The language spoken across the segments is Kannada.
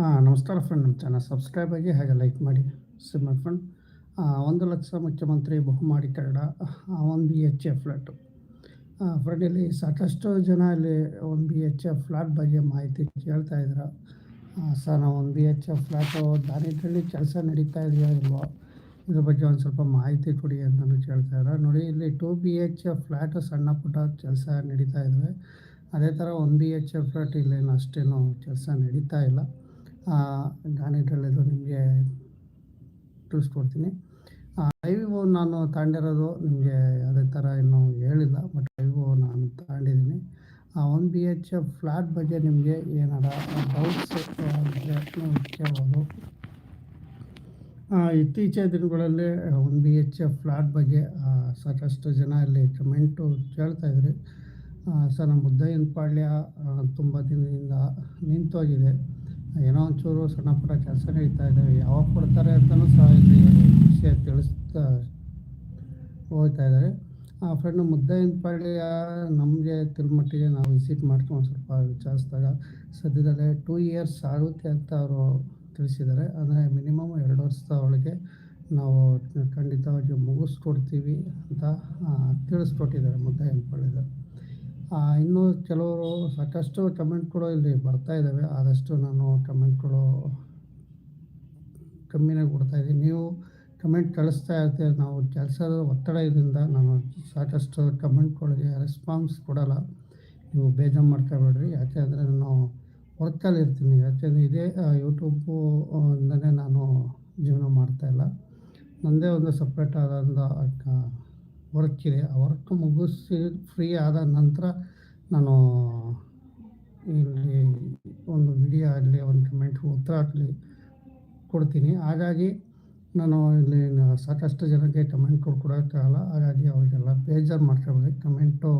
ಹಾಂ ನಮಸ್ಕಾರ ಫ್ರೆಂಡ್ ನಮ್ಮ ಚಾನಲ್ ಸಬ್ಸ್ಕ್ರೈಬ್ ಆಗಿ ಹಾಗೆ ಲೈಕ್ ಮಾಡಿ. ಸಿ ಮೈ ಫ್ರೆಂಡ್ ಒಂದು ಲಕ್ಷ ಮುಖ್ಯಮಂತ್ರಿ ಬಹುಮಾಡಿ Karada one B H A flat friend ಇಲ್ಲಿ ಸಾಕಷ್ಟು ಜನ ಇಲ್ಲಿ one B H A flat ಬಗ್ಗೆ ಮಾಹಿತಿ ಕೇಳ್ತಾ ಇದ್ರ. ಸರ್ ನಾವು one B H A flat ದಾರಿದ್ರಲ್ಲಿ ಕೆಲಸ ನಡೀತಾ ಇದೆಯಾ ಇಲ್ವೋ? ಇದ್ರ ಬಗ್ಗೆ ಒಂದು ಸ್ವಲ್ಪ ಮಾಹಿತಿ ಕೊಡಿ ಅಂತಲೂ ಕೇಳ್ತಾ ಇದ್ದಾರೆ ನೋಡಿ, ಇಲ್ಲಿ two B H A flat ಸಣ್ಣ ಪುಟ್ಟ ಕೆಲಸ ನಡೀತಾ ಇದ್ದಾವೆ ಅದೇ ಥರ one B H A flat ಇಲ್ಲೇನು ಅಷ್ಟೇನು ಕೆಲಸ ನಡೀತಾ ಇಲ್ಲ. ಗಾಣಿಟ್ರಲ್ಲಿದ್ದು ನಿಮಗೆ ತಿಳಿಸ್ಕೊಡ್ತೀನಿ. ಓ ನಾನು ತಗೊಂಡಿರೋದು ನಿಮಗೆ ಅದೇ ಥರ ಇನ್ನೂ ಹೇಳಿಲ್ಲ ಬಟ್ ಲೈವ್ ನಾನು ತಗೊಂಡಿದ್ದೀನಿ ಒನ್ ಬಿ ಎಚ್ ಫ್ಲ್ಯಾಟ್ ಬಗ್ಗೆ ನಿಮಗೆ ಏನಾರ ಡೌಟ್ಸ್ ಕೇಳ್ಬೋದು ಇತ್ತೀಚಿನ ದಿನಗಳಲ್ಲಿ ಒನ್ ಬಿ ಎಚ್ ಫ್ಲ್ಯಾಟ್ ಬಗ್ಗೆ ಸಾಕಷ್ಟು ಜನ ಇಲ್ಲಿ ಕಮೆಂಟು ಕೇಳ್ತಾಯಿದ್ರಿ ಸರ್, ನಮ್ಮ ಮುದ್ದಯ್ಯನ ಪಾಳ್ಯ ತುಂಬ ದಿನದಿಂದ ನಿಂತೋಗಿದೆ. ಏನೋ ಒಂಚೂರು ಸಣ್ಣ ಪುಟ್ಟ ಕೆಲಸ ನಡೀತಾ ಇದ್ದಾವೆ ಯಾವಾಗ ಕೊಡ್ತಾರೆ ಅಂತಲೂ ಸಹ ಇಲ್ಲಿ ವಿಷಯ ತಿಳಿಸ್ತಾ ಹೋಗ್ತಾ ಇದ್ದಾರೆ ಆ ಫ್ರೆಂಡ್ ಮುದ್ದೈನ ಪಾಳ್ಯ ನಮಗೆ ತಿರುಮಟ್ಟಿಗೆ ನಾವು ವಿಸಿಟ್ ಮಾಡ್ಕೊಂಡು ಸ್ವಲ್ಪ ವಿಚಾರಿಸಿದಾಗ. ಸದ್ಯದಲ್ಲೇ ಟೂ ಇಯರ್ಸ್ ಆಗುತ್ತೆ ಅಂತ ಅವರು ತಿಳಿಸಿದ್ದಾರೆ. ಅಂದರೆ ಮಿನಿಮಮ್ ಎರಡು ವರ್ಷದ ಒಳಗೆ ನಾವು ಖಂಡಿತವಾಗಿ ಮುಗಿಸ್ಕೊಡ್ತೀವಿ ಅಂತ ತಿಳಿಸ್ಕೊಟ್ಟಿದ್ದಾರೆ ಮುದ್ದೆ ಪಾಳ್ಯದ ಇನ್ನು ಕೆಲವರು ಸಾಕಷ್ಟು ಕಮೆಂಟ್ಗಳು ಇಲ್ಲಿ ಬರ್ತಾ ಇದ್ದಾವೆ. ಆದಷ್ಟು ನಾನು ಕಮೆಂಟ್ಗಳು ಕೊಡ್ತಾ ಕೊಡ್ತಾಯಿದ್ದೀನಿ ನೀವು ಕಮೆಂಟ್ ಕಳಿಸ್ತಾ ಇರ್ತೀವಿ ನಾವು ಕೆಲಸದ ಒತ್ತಡ ಇದರಿಂದ ನಾನು ಸಾಕಷ್ಟು ಕಮೆಂಟ್ಗಳಿಗೆ ರೆಸ್ಪಾನ್ಸ್ ಕೊಡೋಲ್ಲ. ನೀವು ಬೇಜಾರು ಮಾಡ್ಕೋಬೇಡ್ರಿ. ಯಾಕೆ ಅಂದರೆ ನಾನು ವರ್ಕಲ್ಲಿ ಇರ್ತೀನಿ. ಯಾಕೆಂದರೆ ಇದೇ ಯೂಟ್ಯೂಬು ಇಂದನೇ ನಾನು ಜೀವನ ಮಾಡ್ತಾಯಿಲ್ಲ ನನ್ನದೇ ಒಂದು ಸಪ್ರೇಟ್ ಆದಂಥ ವರ್ಕ್ ಇದೆ ಆ ವರ್ಕ್ ಮುಗಿಸಿ ಫ್ರೀ ಆದ ನಂತರ ನಾನು ಇಲ್ಲಿ ಒಂದು ವಿಡಿಯೋ ಆಗಲಿ ಒಂದು ಕಮೆಂಟ್ ಉತ್ತರ ಆಗಲಿ ಕೊಡ್ತೀನಿ. ಹಾಗಾಗಿ ನಾನು ಇಲ್ಲಿ ಸಾಕಷ್ಟು ಜನಕ್ಕೆ ಕಮೆಂಟ್ ಕೊಡೋಕ್ಕಾಗಲ್ಲ ಹಾಗಾಗಿ ಅವರಿಗೆಲ್ಲ ಬೇಜಾರು ಮಾಡ್ಕೊಬೇಡಿ ಕಮೆಂಟು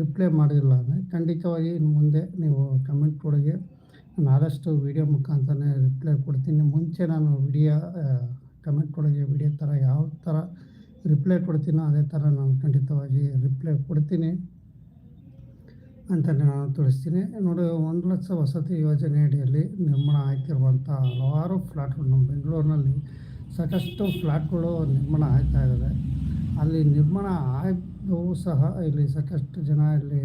ರಿಪ್ಲೈ ಮಾಡಿಲ್ಲ ಅಂದರೆ ಖಂಡಿತವಾಗಿ ಇನ್ನು ಮುಂದೆ ನೀವು ಕಮೆಂಟ್ ಕೊಡೋಗೆ ನಾನು ಆದಷ್ಟು ವೀಡಿಯೋ ಮುಖಾಂತರನೇ ರಿಪ್ಲೈ ಕೊಡ್ತೀನಿ. ಮುಂಚೆ ನಾನು ವಿಡಿಯೋ ಕಮೆಂಟ್ ಕೊಡೋಗೆ ವಿಡಿಯೋ ಥರ ಯಾವ ಥರ ರಿಪ್ಲೈ ಕೊಡ್ತೀನೋ ಅದೇ ಥರ ನಾನು ಖಂಡಿತವಾಗಿ ರಿಪ್ಲೈ ಕೊಡ್ತೀನಿ ಅಂತಲೇ ನಾನು ತಿಳಿಸ್ತೀನಿ. ನೋಡಿ, ಒಂದು ಲಕ್ಷ ವಸತಿ ಯೋಜನೆ ಅಡಿಯಲ್ಲಿ ನಿರ್ಮಾಣ ಆಗ್ತಿರುವಂಥ ಹಲವಾರು ಫ್ಲ್ಯಾಟ್ಗಳು ನಮ್ಮ ಬೆಂಗಳೂರಿನಲ್ಲಿ ಸಾಕಷ್ಟು ಫ್ಲ್ಯಾಟ್ಗಳು ನಿರ್ಮಾಣ ಆಗ್ತಾ ಇದ್ದಾವೆ. ಅಲ್ಲಿ ನಿರ್ಮಾಣ ಆಗಿದ್ದವು ಸಹ ಇಲ್ಲಿ ಸಾಕಷ್ಟು ಜನ ಇಲ್ಲಿ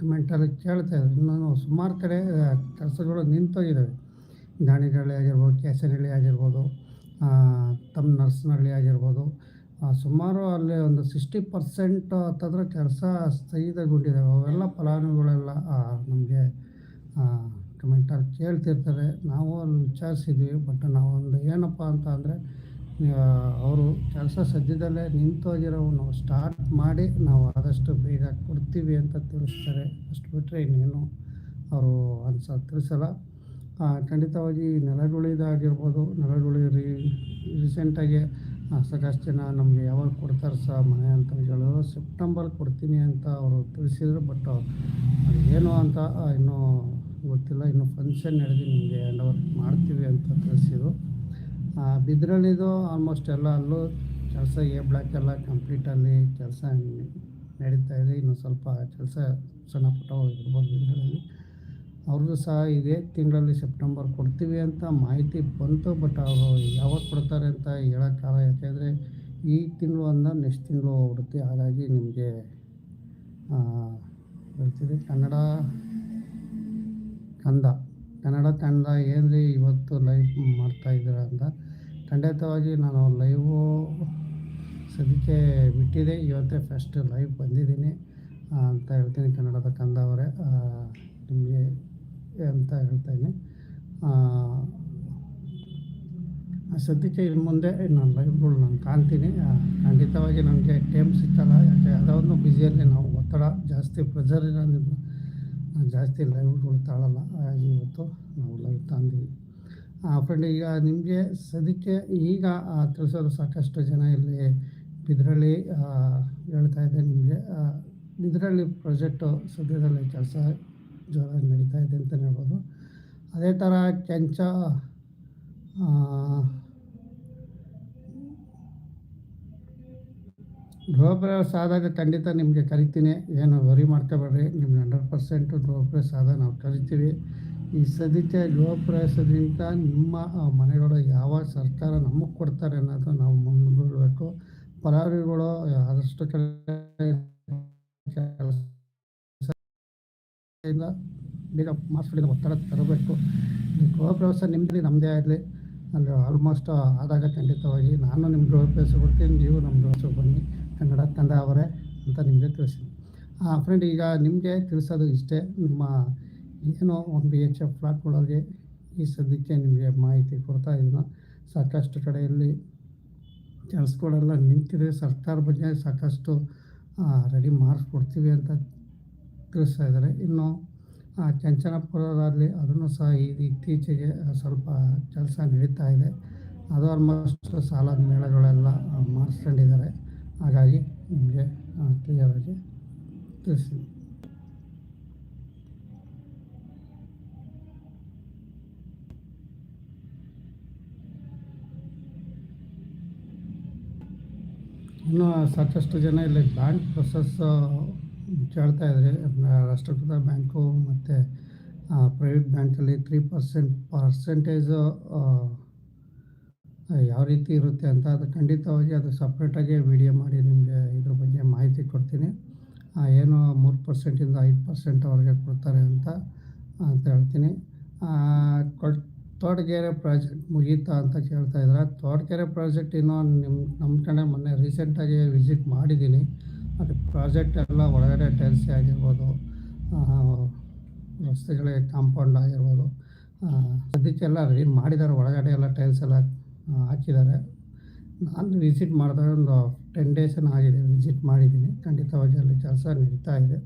ಕಮೆಂಟಲ್ಲಿ ಕೇಳ್ತಾ ಇದ್ದಾರೆ. ಇನ್ನೂ ಸುಮಾರು ಕಡೆ ಕೆಲಸಗಳು ನಿಂತೋಗಿದ್ದಾವೆ. ದಾಣಿಗಳಿ ಆಗಿರ್ಬೋದು ಕೇಸನಹಳ್ಳಿ ಆಗಿರ್ಬೋದು ತಮ್ಮ ನರ್ಸ್ನಹಳ್ಳಿ ಆಗಿರ್ಬೋದು ಸುಮಾರು ಅಲ್ಲಿ ಒಂದು ಸಿಕ್ಸ್ಟಿ ಪರ್ಸೆಂಟ್ ಹತ್ತತ್ರ ಕೆಲಸ ಸ್ಥಗಿತಗೊಂಡಿದ್ದಾವೆ ಅವೆಲ್ಲ ಫಲಾನುಭವಿಗಳೆಲ್ಲ ನಮಗೆ ಕಮೆಂಟಲ್ಲಿ ಕೇಳ್ತಿರ್ತಾರೆ. ನಾವು ಅಲ್ಲಿ ವಿಚಾರಿಸಿದ್ವಿ ಬಟ್ ನಾವೊಂದು ಏನಪ್ಪ ಅಂತ ಅಂದರೆ ಅವರು ಕೆಲಸ ಸದ್ಯದಲ್ಲೇ ನಿಂತೋಗಿರೋ ನಾವು ಸ್ಟಾರ್ಟ್ ಮಾಡಿ ನಾವು ಆದಷ್ಟು ಬೇಗ ಕೊಡ್ತೀವಿ ಅಂತ ತಿಳಿಸ್ತಾರೆ. ಅಷ್ಟು ಬಿಟ್ಟರೆ ಇನ್ನೇನು ಅವರು ಅನ್ಸ, ತಿಳಿಸಲ್ಲ. ಖಂಡಿತವಾಗಿ ನೆಲಗುಳಿದಾಗಿರ್ಬೋದು. ನೆಲಗುಳಿ ರೀ, ರೀಸೆಂಟಾಗಿ ಸಾಕಷ್ಟು ಜನ ನಮಗೆ ಯಾವಾಗ ಕೊಡ್ತಾರೆ ಸಹ ಮನೆ ಅಂತ ಹೇಳೋ ಸೆಪ್ಟೆಂಬರ್ ಕೊಡ್ತೀನಿ ಅಂತ ಅವರು ತಿಳಿಸಿದರು, ಬಟ್ ಅದು ಏನು ಅಂತ ಇನ್ನೂ ಗೊತ್ತಿಲ್ಲ, ಇನ್ನೂ ಫಂಕ್ಷನ್ ನಡೆದು ನಿಮಗೆ ಹ್ಯಾಂಡ್ ಓವರ್ ಮಾಡ್ತೀವಿ ಅಂತ ತಿಳಿಸಿದರು. ಬಿದ್ರಳ್ಳಿದು ಆಲ್ಮೋಸ್ಟ್ ಎಲ್ಲ ಅಲ್ಲೂ ಕೆಲಸ ಎ ಬ್ಲಾಕ್ ಎಲ್ಲ ಕಂಪ್ಲೀಟಲ್ಲಿ ಕೆಲಸ ನಡೀತಾ ಇದೆ, ಇನ್ನು ಸ್ವಲ್ಪ ಕೆಲಸ ಸಣ್ಣ ಪುಟ್ಟ ಇರ್ಬೋದು ಬಿದ್ರಳ್ಳಿ ಅವ್ರದ್ದು ಸಹ ಇದೇ ತಿಂಗಳಲ್ಲಿ ಸೆಪ್ಟೆಂಬರ್ ಕೊಡ್ತೀವಿ ಅಂತ ಮಾಹಿತಿ ಬಂತು, ಬಟ್ ಅವರು ಯಾವಾಗ ಕೊಡ್ತಾರೆ ಅಂತ ಹೇಳೋಕ್ಕಾಗಲ್ಲ ಯಾಕೆಂದರೆ ಈ ತಿಂಗಳು ಅಂದ ನೆಕ್ಸ್ಟ್ ತಿಂಗಳು ಹೋಗ್ಬಿಡುತ್ತೆ. ಹಾಗಾಗಿ ನಿಮಗೆ ಹೇಳ್ತೀವಿ ಕನ್ನಡ ಕಂದ. ಕನ್ನಡ ತಂಡ ಏನ್ರಿ ಇವತ್ತು ಲೈವ್ ಮಾಡ್ತಾ ಮಾಡ್ತಾಯಿದ್ದೀರ ಅಂತ. ಖಂಡಿತವಾಗಿ ನಾನು ಲೈವು ಸದ್ಯಕ್ಕೆ ಬಿಟ್ಟಿದೆ. ಇವತ್ತೇ ಫಸ್ಟ್ ಲೈವ್ ಬಂದಿದ್ದೀನಿ ಅಂತ ಹೇಳ್ತೀನಿ ಕನ್ನಡದ ಕಂದ ಅವರೇ. ನಿಮಗೆ ಅಂತ ಹೇಳ್ತಾಯಿದ್ದೀನಿ ಸದ್ಯಕ್ಕೆ ಇನ್ನು ಮುಂದೆ ನಾನು ಲೈವ್ಗಳು ನಾನು ಕಾಣ್ತೀನಿ. ಖಂಡಿತವಾಗಿ ನನಗೆ ಟೈಮ್ ಸಿಗ್ತಲ್ಲ ಯಾಕೆ ಯಾವುದೋ ಒಂದು ಬ್ಯುಸಿಯಲ್ಲಿ ನಾವು ಒತ್ತಡ ಜಾಸ್ತಿ ಪ್ರೆಷರ್ ಇರೋದ್ರಿಂದ ನಾನು ಜಾಸ್ತಿ ಲೈವ್ಗಳು ತಾಳಲ್ಲ. ಹಾಗಾಗಿ ಇವತ್ತು ನಾವು ಲೈವ್ ತಂದೀವಿ. ಫ್ರೆಂಡ್ ಈಗ ನಿಮಗೆ ಸದ್ಯಕ್ಕೆ ಈಗ ತಿಳಿಸೋದು ಸಾಕಷ್ಟು ಜನ ಇಲ್ಲಿ ಬಿದ್ರಳ್ಳಿ ಹೇಳ್ತಾ ಇದೆ ನಿಮಗೆ. ಬಿದ್ರಳ್ಳಿ ಪ್ರಾಜೆಕ್ಟು ಸದ್ಯದಲ್ಲಿ ಕೆಲಸ ಜೋರಾಗಿ ನಡೀತಾ ಇದೆ ಅಂತಲೇ ಹೇಳ್ಬೋದು. ಅದೇ ಥರ ಕೆಂಚ ಗೃಹ ಪ್ರವೇಶ ಆದಾಗ ಖಂಡಿತ ನಿಮಗೆ ಕರಿತೀನಿ. ಏನು ವರಿ ಮಾಡ್ಕೋಬೇಡ್ರಿ. ನಿಮ್ಗೆ ಹಂಡ್ರೆಡ್ ಪರ್ಸೆಂಟು ಗೃಹ ಪ್ರವೇಶ ಆದಾಗ ನಾವು ಕರಿತೀವಿ. ಈ ಸದ್ಯಕ್ಕೆ ಗೃಹ ನಿಮ್ಮ ಮನೆಗಳು ಯಾವ ಸರ್ಕಾರ ನಮಗೆ ಕೊಡ್ತಾರೆ ಅನ್ನೋದು ನಾವು ಮುಂದೂಡಬೇಕು. ಪರಾರಿಗಳು ಆದಷ್ಟು ಕೆಲಸ ಇಲ್ಲ. ಬೇಗ ಮಾಡಿಸ್ಬಿಟ್ಟಿದ ಒತ್ತಡ ತರಬೇಕು. ಈ ಗೃಹ ಪ್ರವೇಶ ನಿಮ್ಮದೇ ನಮ್ಮದೇ ಆಗಲಿ. ಅಲ್ಲಿ ಆಲ್ಮೋಸ್ಟ್ ಆದಾಗ ಖಂಡಿತವಾಗಿ ನಾನು ನಿಮ್ಮ ಗೃಹ ಪ್ರವೇಶ ಕೊಡ್ತೀನಿ, ನೀವು ನಮ್ಮ ಗೃಹ ಬನ್ನಿ. ಕನ್ನಡ ತಂಡ ಅವರೇ ಅಂತ ನಿಮಗೆ ತಿಳಿಸ್ತೀನಿ. ಫ್ರೆಂಡ್ ಈಗ ನಿಮಗೆ ತಿಳಿಸೋದು ಇಷ್ಟೇ. ನಿಮ್ಮ ಏನೋ ಒಂದು ಬಿ ಎಚ್ ಎಫ್ ಫ್ಲಾಟ್ಗಳಿಗೆ ಈ ಸದ್ಯಕ್ಕೆ ನಿಮಗೆ ಮಾಹಿತಿ ಕೊಡ್ತಾ ಇದ್ದೀನಿ ಸಾಕಷ್ಟು ಕಡೆಯಲ್ಲಿ ಕೆಲಸಗಳೆಲ್ಲ ನಿಂತಿದೆ. ಸರ್ಕಾರ ಬಗ್ಗೆ ಸಾಕಷ್ಟು ರೆಡಿ ಮಾಡಿಸ್ಕೊಡ್ತೀವಿ ಅಂತ ತಿಳಿಸ್ತಾ ಇದ್ದಾರೆ. ಇನ್ನು ಆ, ಚಂಚನಪುರದಲ್ಲಿ ಅದನ್ನು ಸಹ ಈ ಇತ್ತೀಚೆಗೆ ಸ್ವಲ್ಪ ಕೆಲಸ ನಡೀತಾ ಇದೆ. ಅದು ಆಲ್ಮೋಸ್ಟ್ ಸಾಲದ ಮೇಳಗಳೆಲ್ಲ ಮಾಡಿಸ್ಕೊಂಡಿದ್ದಾರೆ. ಹಾಗಾಗಿ ನಿಮಗೆ ಕ್ಲಿಯರಾಗಿ ತಿಳಿಸ್ತೀನಿ. ಇನ್ನು ಸಾಕಷ್ಟು ಜನ ಇಲ್ಲಿ ಬ್ಯಾಂಕ್ ಪ್ರೊಸೆಸ್ ಕೇಳ್ತಾ ಇದ್ದಾರೆ ರಾಷ್ಟ್ರೀಕೃತ ಬ್ಯಾಂಕು ಮತ್ತು ಪ್ರೈವೇಟ್ ಬ್ಯಾಂಕಲ್ಲಿ ತ್ರೀ ಪರ್ಸೆಂಟ್, ಪರ್ಸೆಂಟೇಜು ಯಾವ ರೀತಿ ಇರುತ್ತೆ ಅಂತ ಅದು ಖಂಡಿತವಾಗಿ ಅದು ಸಪ್ರೇಟಾಗಿ ವಿಡಿಯೋ ಮಾಡಿ ನಿಮಗೆ ಇದ್ರ ಬಗ್ಗೆ ಮಾಹಿತಿ ಕೊಡ್ತೀನಿ. ಏನು ಮೂರು ಪರ್ಸೆಂಟಿಂದ ಐದು ಪರ್ಸೆಂಟ್ವರೆಗೆ ಕೊಡ್ತಾರೆ ಅಂತ ಅಂತ ಹೇಳ್ತೀನಿ. ಕೊಟ್ ತೋಟಗೆರೆ ಪ್ರಾಜೆಕ್ಟ್ ಮುಗೀತಾ ಅಂತ ಕೇಳ್ತಾ ಇದ್ದಾರೆ ತೋಟಗೆರೆ ಪ್ರಾಜೆಕ್ಟ್ ಇನ್ನೂ ನಿಮ್ಮ ನಮ್ಮ ಕಡೆ ಮೊನ್ನೆ ರೀಸೆಂಟಾಗಿ ವಿಸಿಟ್ ಮಾಡಿದ್ದೀನಿ. ಅದು ಪ್ರಾಜೆಕ್ಟ್ ಎಲ್ಲ ಒಳಗಡೆ ಟೈಲ್ಸ್ ಆಗಿರ್ಬೋದು ರಸ್ತೆಗಳಿಗೆ ಕಾಂಪೌಂಡ್ ಆಗಿರ್ಬೋದು ಸದ್ಯಕ್ಕೆಲ್ಲ ರೆಡಿ ಮಾಡಿದ್ದಾರೆ. ಒಳಗಡೆ ಎಲ್ಲ ಟೈಲ್ಸ್ ಎಲ್ಲ ಹಾಕಿದ್ದಾರೆ. ನಾನು ವಿಸಿಟ್ ಮಾಡಿದಾಗ ಒಂದು ಟೆನ್ ಡೇಸನ್ನು ಆಗಿದೆ. ವಿಸಿಟ್ ಮಾಡಿದ್ದೀನಿ. ಖಂಡಿತವಾಗಿ ಅಲ್ಲಿ ಕೆಲಸ ನಡೀತಾ ಇದೆ.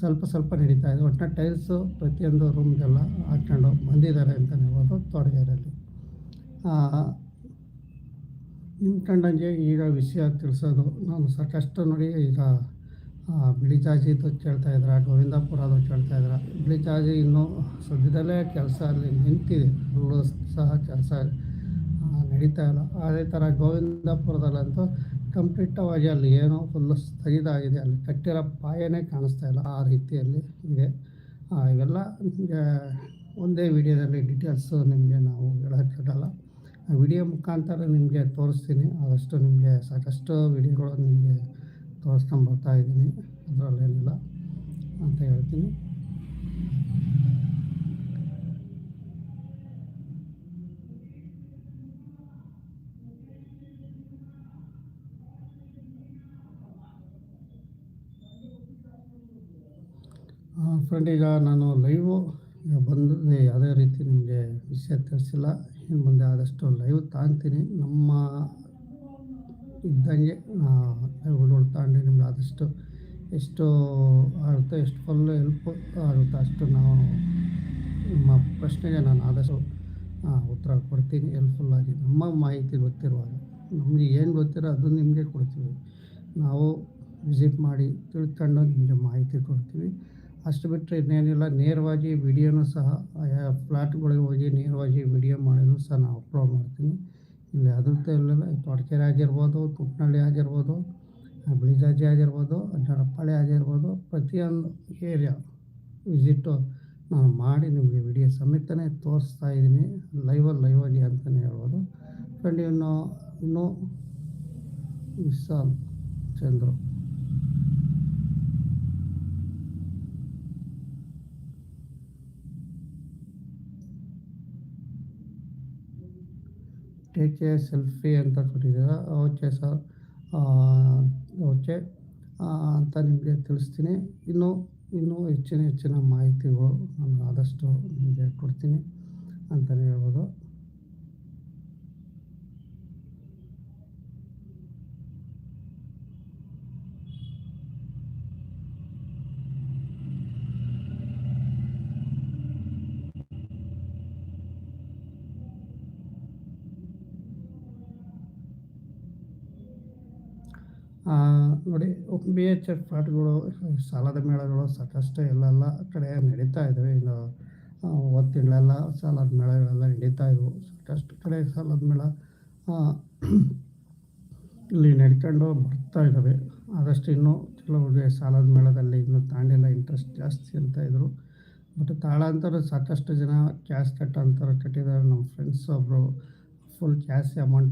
ಸ್ವಲ್ಪ ಸ್ವಲ್ಪ ನಡೀತಾ ಇದೆ. ಒಟ್ಟಿನ ಟೈಲ್ಸು ಪ್ರತಿಯೊಂದು ರೂಮ್ಗೆಲ್ಲ ಹಾಕ್ಕೊಂಡು ಬಂದಿದ್ದಾರೆ ಅಂತ ಹೇಳ್ಬೋದು. ತೋಟಗೆರೆಯಲ್ಲಿ ನಿಮ್ಮ ಕಂಡಂಗೆ ಈಗ ವಿಷಯ ತಿಳಿಸೋದು. ನಾನು ಸಾಕಷ್ಟು ನೋಡಿ ಈಗ ಆ, ಬಿಳಿ ಜಾಜಿದು ಕೇಳ್ತಾ ಇದ್ದಾರೆ ಬಿಳಿ ಜಾಜಿ ಇನ್ನೂ ಸದ್ಯದಲ್ಲೇ ಕೆಲಸ ಅಲ್ಲಿ ನಿಂತಿದೆ. ಅಲ್ಲೂ ಸಹ ಕೆಲಸ ನಡೀತಾ ಇಲ್ಲ. ಅದೇ ಥರ ಗೋವಿಂದಪುರದಲ್ಲಂತೂ ಕಂಪ್ಲೀಟವಾಗಿ ಅಲ್ಲಿ ಏನೋ ಫುಲ್ಲು ಸ್ಥಗಿತಾಗಿದೆ ಅಲ್ಲಿ ಕಟ್ಟಿರೋ ಪಾಯನೇ ಕಾಣಿಸ್ತಾ ಇಲ್ಲ. ಆ ರೀತಿಯಲ್ಲಿ ಇದೆ. ಇವೆಲ್ಲ ನಿಮಗೆ ಒಂದೇ ವಿಡಿಯೋದಲ್ಲಿ ಡೀಟೇಲ್ಸು ನಿಮಗೆ ನಾವು ಹೇಳೋಕ್ಕಾಗಲ್ಲ ವಿಡಿಯೋ ಮುಖಾಂತರ ನಿಮಗೆ ತೋರಿಸ್ತೀನಿ. ಆದಷ್ಟು ನಿಮಗೆ ಸಾಕಷ್ಟು ವಿಡಿಯೋಗಳು ನಿಮಗೆ ತೋರಿಸ್ಕೊಂಡು ಬರ್ತಾ ಇದ್ದೀನಿ. ಅದರಲ್ಲೇನಿಲ್ಲ ಅಂತ ಹೇಳ್ತೀನಿ. ಫ್ರೆಂಡ್ ಈಗ ನಾನು ಲೈವು ಬಂದು ಯಾವುದೇ ರೀತಿ ನಿಮಗೆ ವಿಷಯ ತಿಳಿಸಿಲ್ಲ. ಇನ್ನು ಮುಂದೆ ಆದಷ್ಟು ಲೈವ್ ತಾಂತೀನಿ. ನಮ್ಮ ಇದ್ದಂಗೆ ಲೈವ್ಗಳು ತಗೊಂಡು ನಿಮ್ಗೆ ಆದಷ್ಟು ಎಷ್ಟು ಆಗುತ್ತೆ ಎಷ್ಟು ಫುಲ್ ಹೆಲ್ಪ್ ಆಗುತ್ತೆ ಅಷ್ಟು ನಾವು ನಿಮ್ಮ ಪ್ರಶ್ನೆಗೆ ನಾನು ಆದಷ್ಟು ಉತ್ತರ ಕೊಡ್ತೀನಿ. ಹೆಲ್ಪ್ಫುಲ್ಲಾಗಿ ನಮ್ಮ ಮಾಹಿತಿ ಗೊತ್ತಿರುವಾಗ, ನಮಗೆ ಏನು ಗೊತ್ತಿರೋ ಅದು ನಿಮಗೆ ಕೊಡ್ತೀವಿ. ನಾವು ವಿಸಿಟ್ ಮಾಡಿ ತಿಳ್ಕೊಂಡು ನಿಮಗೆ ಮಾಹಿತಿ ಕೊಡ್ತೀವಿ. ಅಷ್ಟು ಬಿಟ್ಟರೆ ಇನ್ನೇನಿಲ್ಲ. ನೇರವಾಗಿ ವಿಡಿಯೋನೂ ಸಹ, ಆಯಾ ಫ್ಲಾಟ್ಗಳಿಗೆ ಹೋಗಿ ನೇರವಾಗಿ ವಿಡಿಯೋ ಮಾಡಿದ್ರು ಸಹ ನಾನು ಅಪ್ಲೋಡ್ ಮಾಡ್ತೀನಿ. ಇಲ್ಲಿ ಅದಂತ ಇಲ್ಲ ತೊಡಕೆರೆ ಆಗಿರ್ಬೋದು ಕುಟ್ನಳ್ಳಿ ಆಗಿರ್ಬೋದು, ಬಿಳಿಜಾಜಿ ಆಗಿರ್ಬೋದು ಜಡಪಾಳಿ ಆಗಿರ್ಬೋದು, ಪ್ರತಿಯೊಂದು ಏರಿಯಾ ವಿಸಿಟು ನಾನು ಮಾಡಿ ನಿಮಗೆ ವಿಡಿಯೋ ಸಮೇತನೇ ತೋರಿಸ್ತಾ ಇದ್ದೀನಿ. ಲೈವಲ್ಲಿ ಲೈವಾಗಿ ಅಂತಲೇ ಹೇಳ್ಬೋದು. ಫ್ರೆಂಡ್, ಇನ್ನು, ಇನ್ನೂ Vishal Chandru. Take a selfie ಅಂತ ಕೊಟ್ಟಿದ್ದೀರ ಓಕೆ ಸರ್. ಓಕೆ. ಅಂತ ನಿಮಗೆ ತಿಳಿಸ್ತೀನಿ. ಇನ್ನೂ ಇನ್ನೂ ಹೆಚ್ಚಿನ ಹೆಚ್ಚಿನ ಮಾಹಿತಿಗಳು ನಾನು ಆದಷ್ಟು ನಿಮಗೆ ಕೊಡ್ತೀನಿ ಅಂತಲೇ ಹೇಳ್ಬೋದು ಆ, ನೋಡಿ ಬಿ ಎಚ್ ಎಫ್ ಪಾಠಗಳು, ಸಾಲದ ಮೇಳಗಳು ಸಾಕಷ್ಟು ಎಲ್ಲೆಲ್ಲ ಕಡೆ ನಡೀತಾ ಇದ್ದಾವೆ ಇನ್ನು ತಿಂಗಳೆಲ್ಲ ಸಾಲದ ಮೇಳಗಳೆಲ್ಲ ನಡೀತಾ ಇದ್ವು. ಸಾಕಷ್ಟು ಕಡೆ ಸಾಲದ ಮೇಳ ಇಲ್ಲಿ ನಡ್ಕೊಂಡು ಬರ್ತಾ ಇದ್ದಾವೆ ಆದಷ್ಟು ಇನ್ನೂ ಕೆಲವ್ರಿಗೆ ಸಾಲದ ಮೇಳದಲ್ಲಿ ಇನ್ನೂ ತಾಂಡಿಲ್ಲ ಇಂಟ್ರೆಸ್ಟ್ ಜಾಸ್ತಿ ಅಂತ ಇದ್ದರು ಬಟ್ ತಾಳ ಅಂತಾರೆ ಸಾಕಷ್ಟು ಜನ ಕ್ಯಾಶ್ ಕಟ್ ಅಂತಾರೆ ಕಟ್ಟಿದ್ದಾರೆ. ನಮ್ಮ ಫ್ರೆಂಡ್ಸ್ ಒಬ್ಬರು ಫುಲ್ ಕ್ಯಾಶ್ ಅಮೌಂಟ್